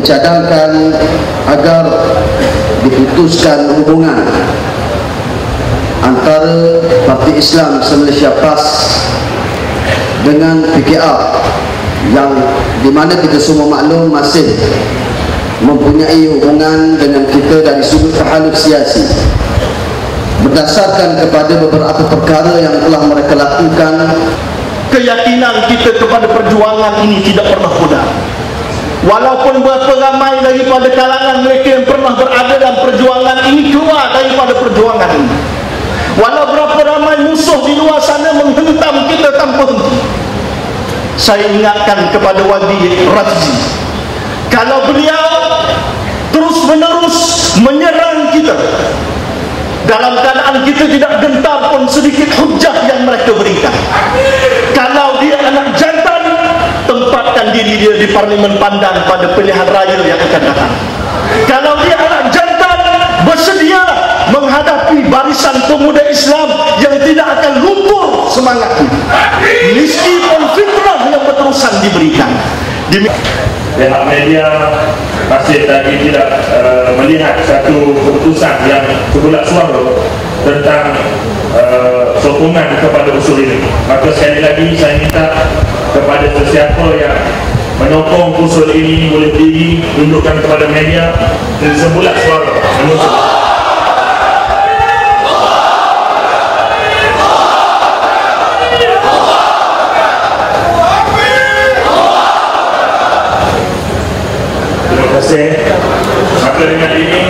mencadangkan agar diputuskan hubungan antara Parti Islam Malaysia PAS dengan PKR yang di mana kita semua maklum masih mempunyai hubungan dengan kita dari sudut tahaluf siasi berdasarkan kepada beberapa perkara yang telah mereka lakukan keyakinan kita kepada perjuangan ini tidak pernah pudar walaupun berapa ramai daripada kalangan mereka yang pernah berada dalam perjuangan ini keluar daripada perjuangan ini. Walau berapa ramai musuh di luar sana menghentam kita tanpa henti. Saya ingatkan kepada Wadi Razzi kalau beliau terus menerus menyerang kita dalam keadaan kita tidak gentar pun sedikit hujah yang mereka berikan kalau dia anak jantan tempatkan diri dia di parlimen pandang pada pilihan raya yang akan datang. Kalau dia anak jantan bersedia menghadapi barisan pemuda Islam yang tidak akan luntur semangatnya meskipun fitnah yang berterusan diberikan. Pihak media masih lagi tidak uh, melihat satu keputusan yang sebulat suara tentang uh, sokongan kepada usul ini. Maka sekali lagi saya minta kepada sesiapa yang Menyokong usul ini boleh berdiri tunjukkan kepada media dan sembulat suara. Menutup terima kasih. Maka dengan ini.